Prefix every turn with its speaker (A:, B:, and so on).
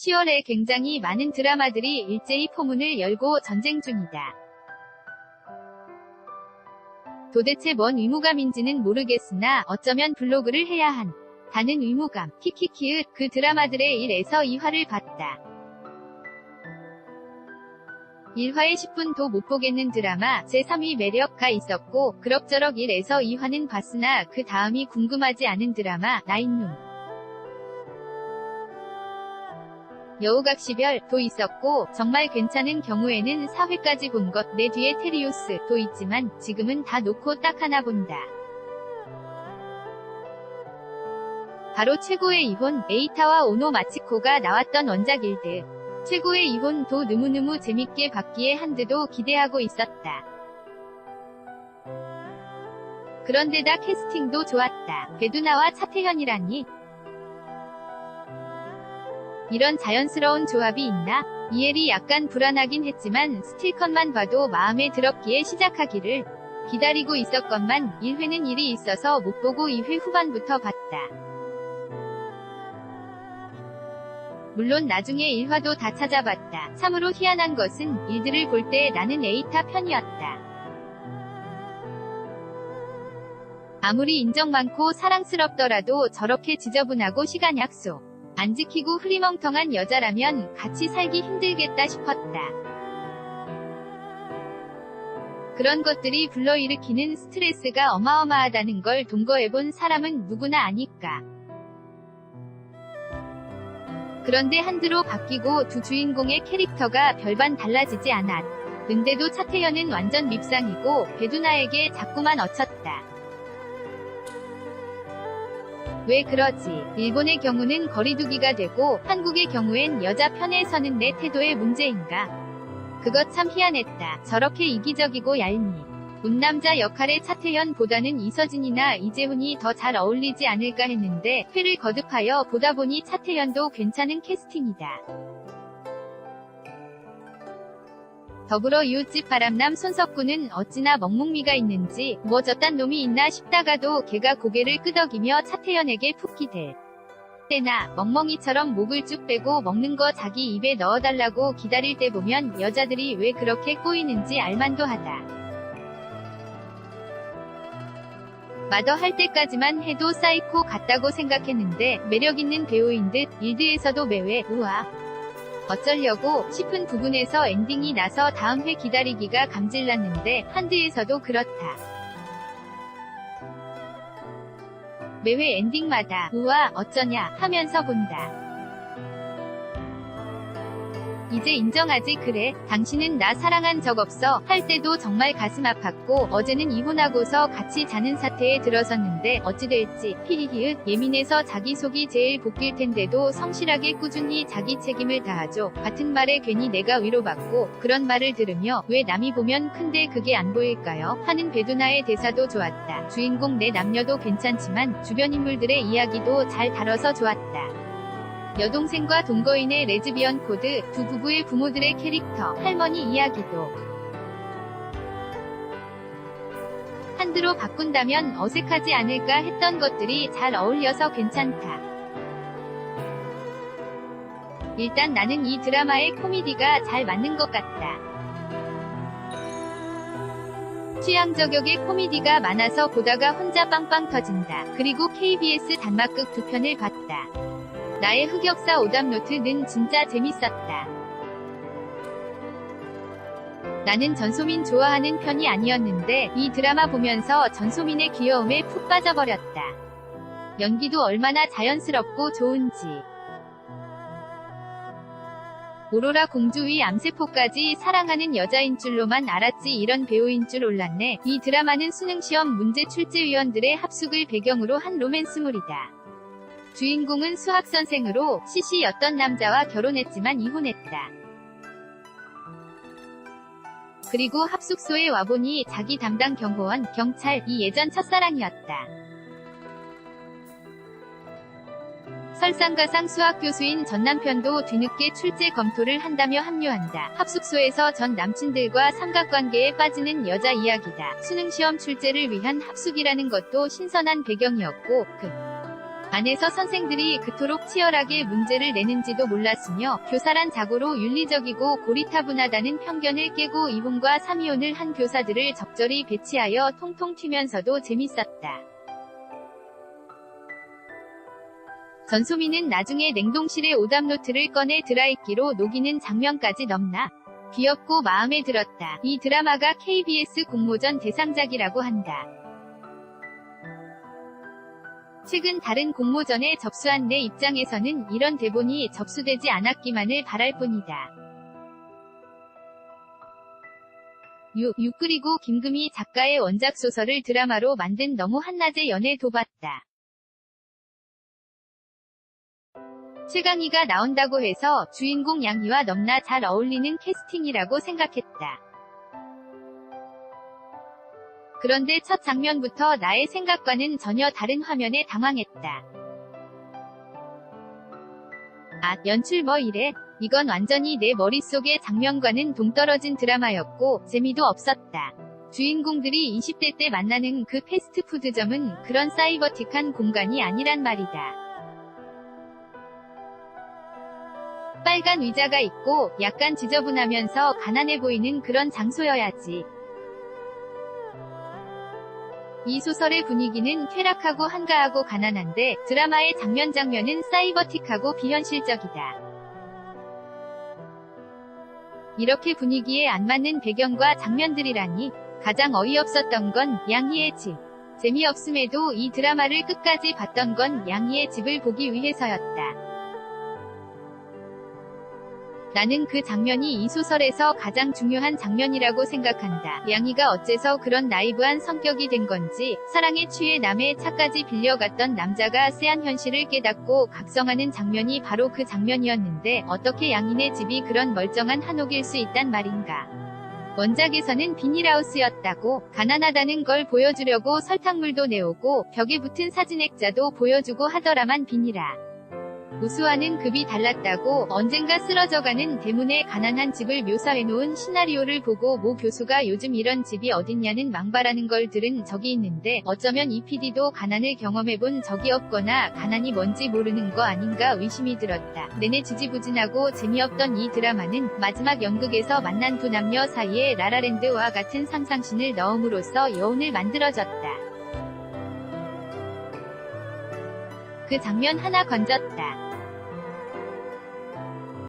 A: 10월에 굉장히 많은 드라마들이 일제히 포문을 열고 전쟁 중이다. 도대체 뭔 의무감인지는 모르겠으나 어쩌면 블로그를 해야 한 다는 의무감, 키키키읒 그 드라마들의 1에서 2화를 봤다. 1화에 10분도 못 보겠는 드라마 제3위 매력가 있었고 그럭저럭 1에서 2화는 봤으나 그 다음이 궁금하지 않은 드라마 나인룸 여우각시별도 있었고 정말 괜찮은 경우에는 4회까지 본 것 내 뒤에 테리우스도 있지만 지금은 다 놓고 딱 하나 본다. 바로 최고의 이혼 에이타와 오노 마치코가 나왔던 원작 일드 최고의 이혼도 느무느무 재밌게 봤기에 한드도 기대하고 있었다. 그런데다 캐스팅도 좋았다. 배두나와 차태현이라니. 이런 자연스러운 조합이 있나? 이엘이 약간 불안하긴 했지만 스틸컷만 봐도 마음에 들었기에 시작하기를 기다리고 있었건만 1회는 일이 있어서 못 보고 2회 후반부터 봤다. 물론 나중에 1화도 다 찾아봤다. 참으로 희한한 것은 일들을 볼 때 나는 에이타 편이었다. 아무리 인정 많고 사랑스럽더라도 저렇게 지저분하고 시간 약속 안 지키고 흐리멍텅한 여자라면 같이 살기 힘들겠다 싶었다. 그런 것들이 불러일으키는 스트레스가 어마어마하다는 걸 동거해본 사람은 누구나 아니까. 그런데 한드로 바뀌고 두 주인공의 캐릭터가 별반 달라지지 않았. 근데도 차태현은 완전 밉상이고 배두나에게 자꾸만 어쳤다. 왜 그러지? 일본의 경우는 거리두기가 되고 한국의 경우엔 여자 편에 서는 내 태도의 문제인가? 그것 참 희한했다. 저렇게 이기적이고 얄미. 운남자 역할의 차태현보다는 이서진이나 이재훈이 더 잘 어울리지 않을까 했는데 회를 거듭하여 보다 보니 차태현도 괜찮은 캐스팅이다. 더불어 이웃집 바람남 손석구는 어찌나 멍뭉미가 있는지 뭐 저딴 놈이 있나 싶다가도 걔가 고개를 끄덕이며 차태현에게 푹 기대. 때나 멍멍이처럼 목을 쭉 빼고 먹는 거 자기 입에 넣어달라고 기다릴 때 보면 여자들이 왜 그렇게 꼬이는지 알만도 하다. 마더 할 때까지만 해도 사이코 같다고 생각했는데 매력있는 배우인 듯 일드에서도 매회 우와 어쩌려고 싶은 부분에서 엔딩이 나서 다음 회 기다리기가 감질났는데 한드에서도 그렇다. 매회 엔딩마다 우와 어쩌냐 하면서 본다. 이제 인정하지 그래. 당신은 나 사랑한 적 없어. 할 때도 정말 가슴 아팠고 어제는 이혼하고서 같이 자는 사태에 들어섰는데 어찌 될지 피리히읗 예민해서 자기 속이 제일 복길 텐데도 성실하게 꾸준히 자기 책임을 다하죠. 같은 말에 괜히 내가 위로받고 그런 말을 들으며 왜 남이 보면 큰데 그게 안 보일까요? 하는 배두나의 대사도 좋았다. 주인공 내 남녀도 괜찮지만 주변 인물들의 이야기도 잘 다뤄서 좋았다. 여동생과 동거인의 레즈비언 코드, 두 부부의 부모들의 캐릭터, 할머니 이야기도 한드로 바꾼다면 어색하지 않을까 했던 것들이 잘 어울려서 괜찮다. 일단 나는 이 드라마의 코미디가 잘 맞는 것 같다. 취향 저격의 코미디가 많아서 보다가 혼자 빵빵 터진다. 그리고 KBS 단막극 두 편을 봤다. 나의 흑역사 오답 노트는 진짜 재밌었다. 나는 전소민 좋아하는 편이 아니었는데 이 드라마 보면서 전소민의 귀여움에 푹 빠져버렸다. 연기도 얼마나 자연스럽고 좋은지. 오로라 공주 위 암세포까지 사랑하는 여자인 줄로만 알았지 이런 배우인 줄 몰랐네. 이 드라마는 수능시험 문제 출제위원들의 합숙을 배경으로 한 로맨스물이다. 주인공은 수학선생으로 CC였던 남자와 결혼했지만 이혼했다. 그리고 합숙소에 와보니 자기 담당 경호원, 경찰 이 예전 첫사랑이었다. 설상가상 수학 교수인 전 남편도 뒤늦게 출제 검토를 한다며 합류한다. 합숙소에서 전 남친들과 삼각관계에 빠지는 여자 이야기다. 수능시험 출제를 위한 합숙이라는 것도 신선한 배경이었고, 그 안에서 선생들이 그토록 치열하게 문제를 내는지도 몰랐으며 교사란 자고로 윤리적이고 고리타분하다는 편견을 깨고 2혼과 3이혼을 한 교사들을 적절히 배치하여 통통 튀면서도 재밌었다. 전소민은 나중에 냉동실에 오답노트를 꺼내 드라이기로 녹이는 장면까지 넘나 귀엽고 마음에 들었다. 이 드라마가 KBS 공모전 대상작이라고 한다. 최근 다른 공모전에 접수한 내 입장에서는 이런 대본이 접수되지 않았기만을 바랄 뿐이다. 유, 유 그리고 김금희 작가의 원작 소설을 드라마로 만든 너무 한낮의 연애 도봤다. 최강희가 나온다고 해서 주인공 양희와 넘나 잘 어울리는 캐스팅이라고 생각했다. 그런데 첫 장면부터 나의 생각과는 전혀 다른 화면에 당황했다. 아, 연출 뭐 이래? 이건 완전히 내 머릿속의 장면과는 동떨어진 드라마였고, 재미도 없었다. 주인공들이 20대 때 만나는 그 패스트푸드점은 그런 사이버틱한 공간이 아니란 말이다. 빨간 의자가 있고 약간 지저분하면서 가난해 보이는 그런 장소여야지. 이 소설의 분위기는 쾌락하고 한가하고 가난한데 드라마의 장면 장면은 사이버틱하고 비현실적이다. 이렇게 분위기에 안 맞는 배경과 장면들이라니 가장 어이없었던 건 양희의 집. 재미없음에도 이 드라마를 끝까지 봤던 건 양희의 집을 보기 위해서였다. 나는 그 장면이 이 소설에서 가장 중요한 장면이라고 생각한다. 양희가 어째서 그런 나이브한 성격이 된 건지, 사랑에 취해 남의 차까지 빌려갔던 남자가 쎄한 현실을 깨닫고 각성하는 장면이 바로 그 장면이었는데, 어떻게 양희네 집이 그런 멀쩡한 한옥일 수 있단 말인가. 원작에서는 비닐하우스였다고, 가난하다는 걸 보여주려고 설탕물도 내오고, 벽에 붙은 사진 액자도 보여주고 하더라만 비니라. 우수와는 급이 달랐다고 언젠가 쓰러져가는 대문의 가난한 집을 묘사해놓은 시나리오를 보고 모 교수가 요즘 이런 집이 어딨냐는 망발하는 걸 들은 적이 있는데 어쩌면 이 PD도 가난을 경험해본 적이 없거나 가난이 뭔지 모르는 거 아닌가 의심이 들었다. 내내 지지부진하고 재미없던 이 드라마는 마지막 연극에서 만난 두 남녀 사이에 라라랜드와 같은 상상신을 넣음으로써 여운을 만들어졌다. 그 장면 하나 건졌다.